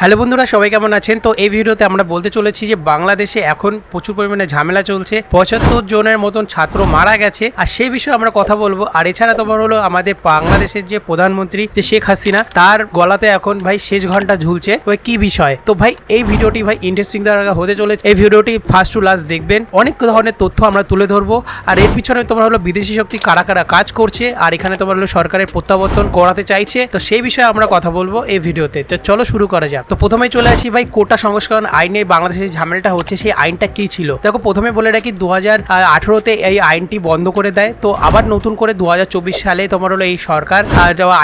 Hello বন্ধুরা, সবাই কেমন আছেন? তো এই ভিডিওতে আমরা বলতে চলেছি যে বাংলাদেশে এখন প্রচুর পরিমাণে ঝামেলা চলছে। পঁচাত্তর জনের মতন ছাত্র মারা গেছে। আর সেই বিষয়ে আমরা কথা বলব। আর এছাড়া তোমার হলো আমাদের বাংলাদেশের যে প্রধানমন্ত্রী, যে শেখ হাসিনা, তার গলাতে এখন ভাই শেষ ঘণ্টা ঝুলছে। ওই কি বিষয়? তো ভাই, এই ভিডিওটি ভাই ইন্টারেস্টিং দ্বারা হতে চলেছে। এই ভিডিওটি ফার্স্ট টু লাস্ট দেখবেন। অনেক ধরনের তথ্য আমরা তুলে ধরবো। আর এর পিছনে তোমার হলো বিদেশি শক্তি কারা কারা কাজ করছে। আর এখানে তোমার হলো সরকারের প্রত্যাবর্তন করাতে চাইছে। তো সেই বিষয়ে আমরা কথা বলব এই ভিডিওতে। তো চলো শুরু করা যাক। তো প্রথমে চলে আসি ভাই কোটা সংস্করণ আইনে বাংলাদেশের ঝামেলাটা হচ্ছে, সেই আইনটা কি ছিল? দেখো, প্রথমে বলে রাখি দু হাজার আঠেরোতে এই আইনটি বন্ধ করে দেয়। তো আবার নতুন করে দু হাজার চব্বিশ সালে তোমার হলো এই সরকার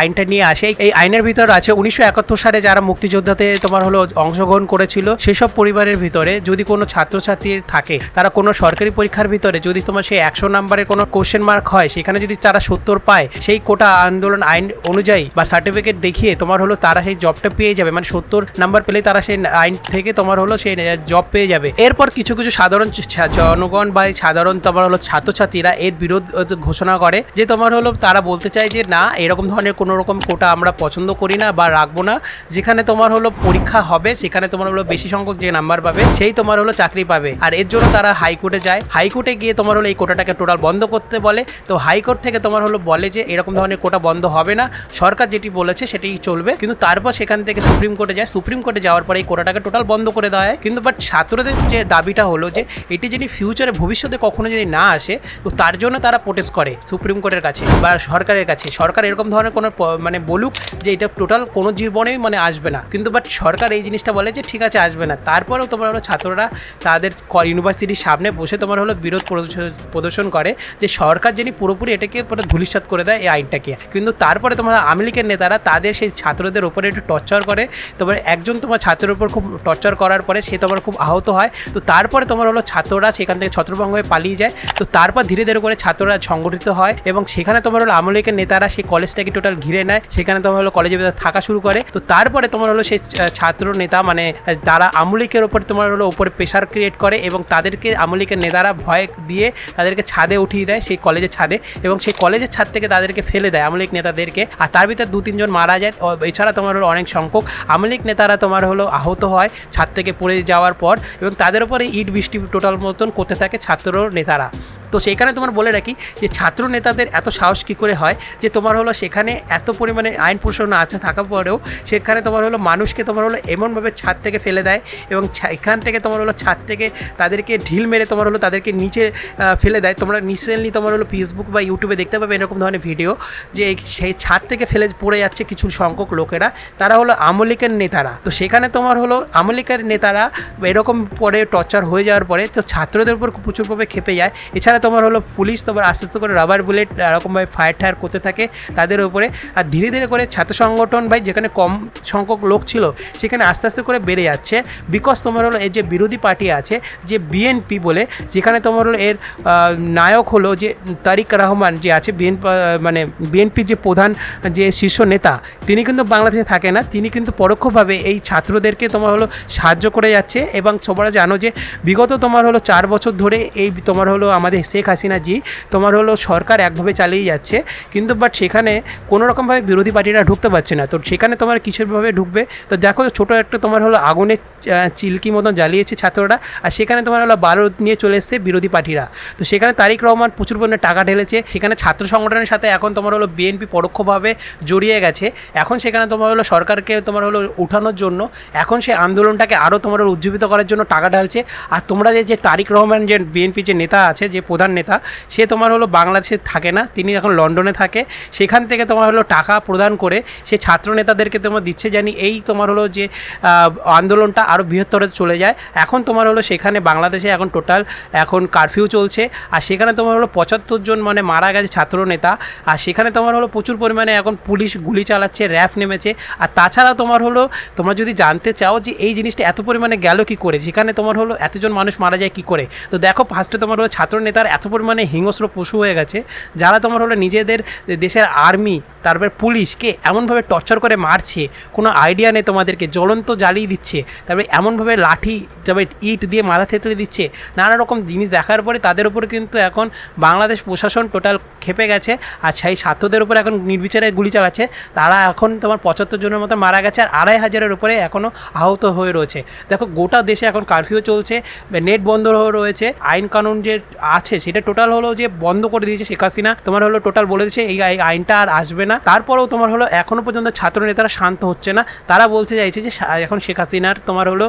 আইনটা নিয়ে আসে। এই আইনের ভিতর আছে, উনিশশো একাত্তর সালে যারা মুক্তিযোদ্ধাতে তোমার হলো অংশগ্রহণ করেছিল, সেসব পরিবারের ভিতরে যদি কোনো ছাত্রছাত্রী থাকে, তারা কোনো সরকারি পরীক্ষার ভিতরে যদি তোমার সেই একশো নাম্বারের কোনো কোশ্চেন মার্ক হয়, সেখানে যদি তারা সত্তর পায়, সেই কোটা আন্দোলন আইন অনুযায়ী বা সার্টিফিকেট দেখিয়ে তোমার হলো তারা সেই জবটা পেয়ে যাবে। মানে সত্তর নাম্বার পেলে তারা সেই আইন থেকে তোমার হলো সেই জব পেয়ে যাবে। এরপর কিছু কিছু সাধারণ জনগণ বা সাধারণ তোমার হলো ছাত্রছাত্রীরা এর বিরোধ ঘোষণা করে যে তোমার হলো তারা বলতে চায় যে, না, এরকম ধরনের কোনো রকম কোটা আমরা পছন্দ করি না বা রাখব না। যেখানে তোমার হলো পরীক্ষা হবে, সেখানে তোমার হলো বেশি সংখ্যক যে নাম্বার পাবে, সেই তোমার হলো চাকরি পাবে। আর এর জন্য তারা হাইকোর্টে যায়। হাইকোর্টে গিয়ে তোমার হলো এই কোটাটাকে টোটাল বন্ধ করতে বলে। তো হাইকোর্ট থেকে তোমার হলো বলে যে, এরকম ধরনের কোটা বন্ধ হবে না। সরকার যেটি বলেছে সেটাই চলবে। কিন্তু তারপর সেখান থেকে সুপ্রিম কোর্টে যায়। সুপ্রিম কোর্টে যাওয়ার পরে এই কোটাটাকে টোটাল বন্ধ করে দেওয়া হয়। কিন্তু বাট ছাত্রদের যে দাবিটা হলো যে এটি যদি ফিউচারে ভবিষ্যতে কখনো যদি না আসে, তো তার জন্য তারা প্রোটেস্ট করে সুপ্রিম কোর্টের কাছে বা সরকারের কাছে। সরকার এরকম ধরনের কোনো মানে বলুক যে এটা টোটাল কোনো জীবনেই মানে আসবে না। কিন্তু বাট সরকার এই জিনিসটা বলে যে ঠিক আছে, আসবে না। তারপরেও তোমার হলো ছাত্ররা তাদের ইউনিভার্সিটির সামনে বসে তোমার হলো বিরোধ প্রদর্শন- করে যে সরকার যিনি পুরোপুরি এটাকে পুরো ধূলিসাৎ করে দেয় এই আইনটাকে। কিন্তু তারপরে তোমার লীগের নেতারা তাদের সেই ছাত্রদের ওপরে একটু টর্চার করে। তোমার একজন তোমার ছাত্রের উপর খুব টর্চার করার পরে সে তোমার খুব আহত হয়, তো তারপরে তোমার হলো ছাত্ররা সেখান থেকে ছত্রভঙ্গ হয়ে পালিয়ে যায়, তো তারপর ধীরে ধীরে করে ছাত্ররা সংগঠিত হয় এবং সেখানে তোমার হলো আমলিকের নেতারা সেই কলেজটাকে টোটাল ঘিরে নেয়, সেখানে তোমার হলো ভিতরে থাকা শুরু করে, তো তারপরে তোমার হলো সেই ছাত্র নেতা মানে তারা আমলিকের ওপর তোমার হলো উপরে প্রেশার ক্রিয়েট করে এবং তাদেরকে আমলিকের নেতারা ভয় দিয়ে তাদেরকে ছাদে উঠিয়ে দেয় সেই কলেজের ছাদে এবং সেই কলেজের ছাদ থেকে তাদেরকে ফেলে দেয় আমলিক নেতাদেরকে, আর তার ভিতরে দু তিনজন মারা যায় এছাড়া তোমার হলো অনেক সংখ্যক আমলিক লীগ নেতারা তোমার হলো আহত হয়, ছাদ থেকে পড়ে যাওয়ার পর এবং তাদের উপরে ইট, বৃষ্টি টোটাল মতন করতে থাকে ছাত্র নেতারা তো সেখানে তোমার বলে রাখি যে ছাত্র নেতাদের এত সাহস কী করে হয়? যে তোমার হলো সেখানে এত পরিমাণে আইন প্রশাসন আছে থাকা পরেও সেখানে তোমার হলো মানুষকে তোমার হলো এমনভাবে ছাদ থেকে ফেলে দেয় এবং এখান থেকে তোমার হলো ছাদ থেকে তাদেরকে ঢিল মেরে তোমার হলো তাদেরকে নিচে ফেলে দেয়। তোমরা রিসেন্টলি তোমার হলো ফেসবুক বা ইউটিউবে দেখতে পাবে এরকম ধরনের ভিডিও যে সেই ছাদ থেকে ফেলে পড়ে যাচ্ছে কিছু সংখ্যক লোকেরা। তারা হলো আমলিকের নেতারা। তো সেখানে তোমার হলো আমলিকের নেতারা এরকম পরে টর্চার হয়ে যাওয়ার পরে তো ছাত্রদের উপর প্রচুরভাবে খেপে যায়। এছাড়া তোমার হলো পুলিশ তোমার আস্তে আস্তে করে রাবার বুলেট এরকমভাবে ফায়ার টায়ার করতে থাকে তাদের উপরে। আর ধীরে ধীরে করে ছাত্র সংগঠন ভাই, যেখানে কম সংখ্যক লোক ছিল, সেখানে আস্তে আস্তে করে বেড়ে যাচ্ছে। বিকজ তোমার হলো এই যে বিরোধী পার্টি আছে, যে বিএনপি বলে, যেখানে তোমার হলো এর নায়ক হলো যে তারিক রহমান যে আছে বিএনপি মানে বিএনপির যে প্রধান, যে শীর্ষ নেতা, তিনি কিন্তু বাংলাদেশে থাকে না। তিনি কিন্তু পরোক্ষভাবে এই ছাত্রদেরকে তোমার হলো সাহায্য করে যাচ্ছে এবং তোমরা জানো যে বিগত তোমার হলো চার বছর ধরে এই তোমার হলো আমাদের শেখ হাসিনা জি, তোমার হলো সরকার একভাবে চালিয়ে যাচ্ছে, কিন্তু বাট সেখানে কোনো রকমভাবে বিরোধী পার্টিরা ঢুকতে পারছে না। তো সেখানে তোমার কিছুভাবে ঢুকবে? তো দেখো ছোটো একটা তোমার হলো আগুনের চিলকি মতন জ্বালিয়েছে ছাত্ররা, আর সেখানে তোমার হলো বারুদ নিয়ে চলে এসছে বিরোধী পার্টিরা। তো সেখানে তারিক রহমান প্রচুর পরিমাণে টাকা ঢেলেছে, সেখানে ছাত্র সংগঠনের সাথে এখন তোমার হলো বিএনপি পরোক্ষভাবে জড়িয়ে গেছে। এখন সেখানে তোমার হলো সরকারকে তোমার হলো উঠানোর জন্য, এখন সেই আন্দোলনটাকে আরও তোমার হলো উজ্জীবিত করার জন্য টাকা ঢালছে। আর তোমরা যে যে তারিক রহমান যে বিএনপি যে নেতা আছে, যে প্রধান নেতা। সে তোমার হলো বাংলাদেশে থাকে না, তিনি এখন লন্ডনে থাকে। সেখান থেকে তোমার হলো টাকা প্রদান করে সে ছাত্র নেতাদেরকে তোমার দিচ্ছে জানি এই তোমার হলো যে আন্দোলনটা আরও বৃহত্তরে চলে যায়। এখন তোমার হলো সেখানে বাংলাদেশে এখন টোটাল এখন কারফিউ চলছে। আর সেখানে তোমার হলো পঁচাত্তর জন মানে মারা গেছে ছাত্র নেতা। আর সেখানে তোমার হলো প্রচুর পরিমাণে এখন পুলিশ গুলি চালাচ্ছে, র্যাফ নেমেছে। আর তাছাড়া তোমার হলো, তোমরা যদি জানতে চাও যে এই জিনিসটা এত পরিমাণে গেল কি করে? যেখানে তোমার হলো এতজন মানুষ মারা যায় কি করে? তো দেখো ফার্স্টে তোমার হলো ছাত্র নেতার এত পরিমাণে হিংস্র পশু হয়ে গেছে, যারা তোমার হলো নিজেদের দেশের আর্মি তারপরে পুলিশকে এমনভাবে টর্চার করে মারছে, কোনো আইডিয়া নেই তোমাদেরকে, জ্বলন্ত জ্বালিয়ে দিচ্ছে, তারপরে এমনভাবে লাঠি, তারপরে ইট দিয়ে মাথা থেতলে দিচ্ছে, নানা রকম জিনিস দেখার পরে তাদের উপরে কিন্তু এখন বাংলাদেশ প্রশাসন টোটাল খেপে গেছে, আর সেই ছাত্রদের উপরে এখন নির্বিচারে গুলি চালাচ্ছে, তারা এখন তোমার পঁচাত্তর জনের মতো মারা গেছে, আর আড়াই হাজারের উপরে এখনও আহত হয়ে রয়েছে। দেখো, গোটা দেশে এখন কারফিউ চলছে নেট বন্ধ হয়ে রয়েছে, আইন কানুন যে আছে সেটা টোটাল হলো যে বন্ধ করে দিয়েছে শেখ হাসিনা। তোমার হলো টোটাল বলে দিয়েছে, এই আইনটা আর আসবে না। তারপরেও তোমার হলো এখনও পর্যন্ত ছাত্র নেতারা শান্ত হচ্ছে না। তারা বলতে চাইছে যে এখন শেখ হাসিনার তোমার হলো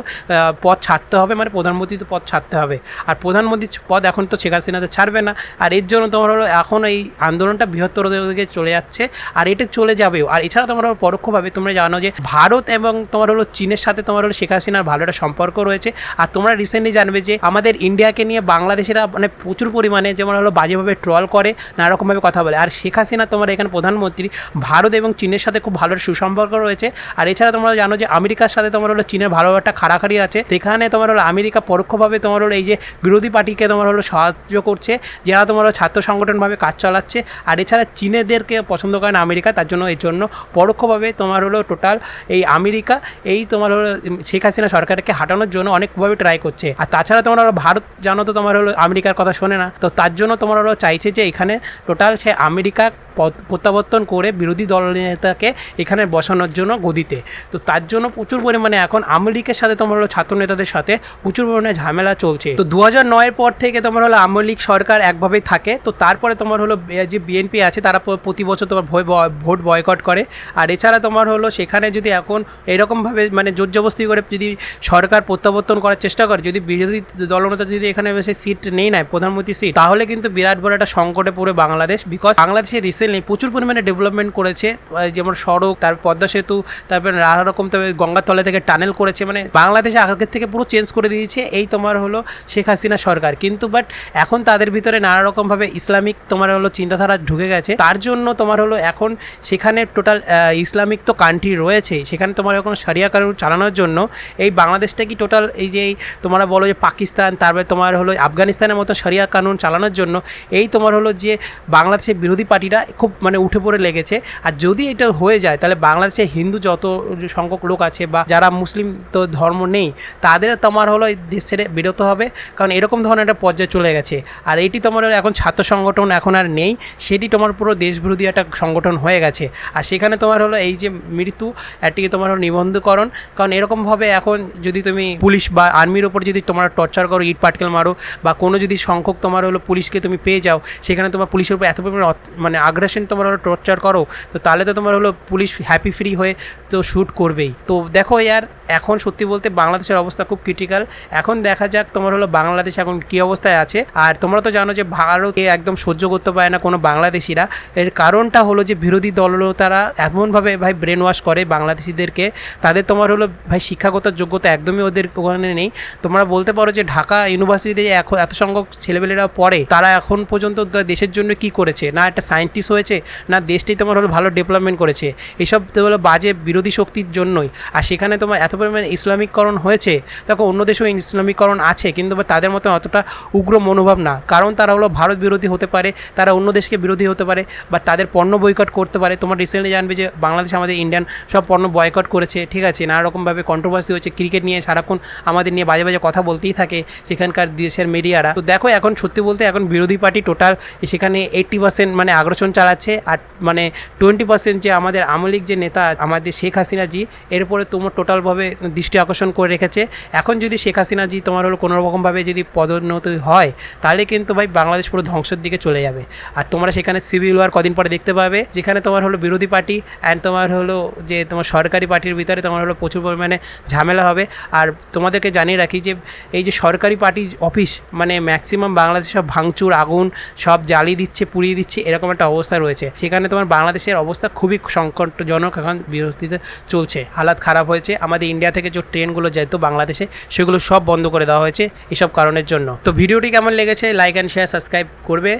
পদ ছাড়তে হবে মানে প্রধানমন্ত্রী পদ ছাড়তে হবে। আর প্রধানমন্ত্রীর পদ এখন তো শেখ হাসিনা তো ছাড়বে না। আর এর জন্য তোমার হলো এখন এই আন্দোলনটা বৃহত্তর দিকে চলে যাচ্ছে, আর এটা চলে যাবেও। আর এছাড়া তোমার হলো পরোক্ষভাবে তোমরা জানো যে ভারত এবং তোমার হলো চীনের সাথে তোমার হলো শেখ হাসিনার ভালো একটা সম্পর্ক রয়েছে। আর তোমরা রিসেন্টলি জানবে যে আমাদের ইন্ডিয়াকে নিয়ে বাংলাদেশিরা মানে প্রচুর পরিমাণে যেমন হলো বাজেভাবে ট্রল করে নানা রকমভাবে কথা বলে। আর শেখ হাসিনা তোমার এখানে প্রধানমন্ত্রী, ভারত এবং চীনের সাথে খুব ভালো সুসম্পর্ক রয়েছে। আর এছাড়া তোমরা জানো যে আমেরিকার সাথে তোমার হলো চীনের ভালো একটা খাড়াখাড়ি আছে। সেখানে তোমার হলো আমেরিকা পরোক্ষভাবে তোমার হলো এই যে বিরোধী পার্টিকে তোমার হলো সাহায্য করছে, যারা তোমার হলো ছাত্র সংগঠনভাবে কাজ চালাচ্ছে। আর এছাড়া চীনেদেরকে পছন্দ করে না আমেরিকা, তার জন্য এর জন্য পরোক্ষভাবে তোমার হলো টোটাল এই আমেরিকা, এই তোমার হলো শেখ হাসিনা সরকারকে হাঁটানোর জন্য অনেকভাবে ট্রাই করছে। আর তাছাড়া তোমার হলো ভারত জানো তো তোমার হলো আমেরিকার কথা শোনে না। তো তার জন্য তোমার ওরা চাইছে যে এখানে টোটাল সে আমেরিকা পদ- প্রত্যাবর্তন করে বিরোধী দল নেতাকে এখানে বসানোর জন্য গদিতে। তো তার জন্য প্রচুর পরিমাণে এখন আমেরিকার সাথে তোমার হলো ছাত্র নেতাদের সাথে প্রচুর পরিমাণে ঝামেলা চলছে। তো দু হাজার নয়ের পর থেকে তোমার হলো আওয়ামী লীগ সরকার একভাবেই থাকে। তো তারপরে তোমার হলো যে বিএনপি আছে তারা প্রতি বছর তোমার ভোট বয়কট করে। আর এছাড়া তোমার হলো সেখানে যদি এখন এরকমভাবে মানে জোর জবস্তি করে যদি সরকার প্রত্যাবর্তন করার চেষ্টা করে, যদি বিরোধী দলনেতা যদি এখানে সিট নেই নেয় প্রধানমন্ত্রী সিট, তাহলে কিন্তু বিরাট বড় একটা সংকটে পড়ে বাংলাদেশ। বিকজ বাংলাদেশে রিসেন্টলি প্রচুর পরিমাণে ডেভেলপমেন্ট করেছে। যেমন সড়ক, তার পদ্মা সেতু, তারপরে নানা রকম তবে গঙ্গার তলে থেকে টানেল করেছে। মানে বাংলাদেশে আগের থেকে পুরো চেঞ্জ করে দিয়েছে। এই তোমার হলো শেখ হাসিনা সরকার। কিন্তু বাট এখন তাদের ভিতরে নানা রকমভাবে ইসলামিক তোমার হলো চিন্তাধারা ঢুকে গেছে। তার জন্য তোমার হলো এখন সেখানে টোটাল ইসলামিক তো কান্ট্রি রয়েছে সেখানে তোমার এখন সারিয়া কানুন চালানোর জন্য এই বাংলাদেশটা কি টোটাল এই যে তোমরা বলো যে পাকিস্তান, তারপরে তোমার হলো আফগানিস্তানের মতো সারিয়া কানুন চালানোর জন্য এই তোমার হলো যে বাংলাদেশের বিরোধী পার্টিরা খুব মানে উঠে পড়ে লেগেছে। আর যদি এটা হয়ে যায়, তাহলে বাংলাদেশে হিন্দু যত সংখ্যক লোক আছে বা যারা মুসলিম তো ধর্ম নেই, তাদের তোমার হলো দেশ ছেড়ে বেরোতে হবে। কারণ এরকম ধরনের একটা পর্যায়ে চলে গেছে। আর এটি তোমার এখন ছাত্র সংগঠন এখন আর নেই, সেটি তোমার পুরো দেশবিরোধী একটা সংগঠন হয়ে গেছে। আর সেখানে তোমার হলো এই যে মৃত্যু একটিকে তোমার হলো নিবন্ধকরণ। কারণ এরকমভাবে এখন যদি তুমি পুলিশ বা আর্মির ওপর যদি তোমার টর্চার করো, ইট পাটকেল মারো, বা কোনো যদি সংখ্যক তোমার হলো পুলিশকে তুমি পেয়ে যাও, সেখানে তোমার পুলিশের উপর এত পরিমাণে মানে মানে আগ্রাসন তোমার হলো টর্চার করো, তো তাহলে তো তোমার হলো পুলিশ হ্যাপি ফ্রি হয়ে তো শ্যুট করবেই। তো দেখো ইয়ার এখন সত্যি বলতে বাংলাদেশের অবস্থা খুব ক্রিটিক্যাল এখন দেখা যাক তোমার হলো বাংলাদেশ এখন কী অবস্থায় আছে। আর তোমরা তো জানো যে ভারতকে একদম সহ্য করতে পারে না কোনো বাংলাদেশিরা। এর কারণটা হলো যে বিরোধী দল তারা এমনভাবে ভাই ব্রেন ওয়াশ করে বাংলাদেশিদেরকে। তাদের তোমার হলো ভাই শিক্ষাগত যোগ্যতা একদমই ওদের ওখানে নেই। তোমরা বলতে পারো যে ঢাকা ইউনিভার্সিটিতে এখন এত সংখ্যক ছেলেপেলেরা পড়ে, তারা এখন পর্যন্ত দেশের জন্য কি করেছে? না একটা সায়েন্টিস্ট হয়েছে, না দেশটি তোমার হলো ভালো ডেভেলপমেন্ট করেছে। এসব তো হলো বাজে বিরোধী শক্তির জন্যই। আর সেখানে তোমার এত পরিমাণে ইসলামিককরণ হয়েছে, দেখো অন্য দেশেও ইসলামিককরণ আছে, কিন্তু তাদের মতো অতটা উগ্র মনোভাব না। কারণ তারা হলো ভারত বিরোধী হতে পারে, তারা অন্য দেশকে বিরোধী হতে পারে, বা তাদের পণ্য বয়কট করতে পারে। তোমার রিসেন্টলি জানবে যে বাংলাদেশ, আমাদের ইন্ডিয়ান সব পণ্য বয়কট করেছে, ঠিক আছে? নানা রকমভাবে কন্ট্রোভার্সি হয়েছে ক্রিকেট নিয়ে সারাক্ষণ আমাদের নিয়ে বাজে বাজে কথা বলতেই থাকে সেখানকার দেশের মিডিয়ারা তো দেখো এখন সত্যি বলতে এখন বিরোধী পার্টি টোটাল সেখানে এইট্টি পার্সেন্ট মানে আগ্রাসন চালাচ্ছে, আর মানে টোয়েন্টি পার্সেন্ট যে আমাদের আমলিক যে নেতা, আমাদের শেখ হাসিনা জি এর উপরে তোমার টোটালভাবে দৃষ্টি আকর্ষণ করে রেখেছে। এখন যদি শেখ হাসিনা জি তোমার হলো কোনোরকমভাবে যদি পদোন্নতি হয়, তাহলে কিন্তু ভাই বাংলাদেশ পুরো ধ্বংসের দিকে চলে যাবে। আর তোমরা সেখানে সিভিল ওয়ার কদিন পরে দেখতে পাবে, যেখানে তোমার হলো বিরোধী পার্টি অ্যান্ড তোমার হলো যে তোমার সরকারি পার্টির ভিতরে তোমার হলো প্রচুর পরিমাণে ঝামেলা হবে। আর তোমাদেরকে জানিয়ে রাখি যে এই যে সরকারি পার্টি অফিস মানে ম্যাক্সিমাম বাংলাদেশে সব ভাঙচুর, আগুন সব জ্বালিয়ে দিচ্ছে, পুড়িয়ে দিচ্ছে, এরকম একটা অবস্থা রয়েছে। সেখানে তোমার বাংলাদেশের অবস্থা খুবই সংকটজনক এখন বিরোধীতে চলছে। হালাত খারাপ হয়েছে, আমাদের ইন্ডিয়া থেকে যে ট্রেনগুলো যেত বাংলাদেশে, সেগুলো সব বন্ধ করে দেওয়া হয়েছে এসব কারণের জন্য। তো ভিডিওটি কেমন লেগেছে লাইক অ্যান্ড শেয়ার সাবস্ক্রাইব করবে।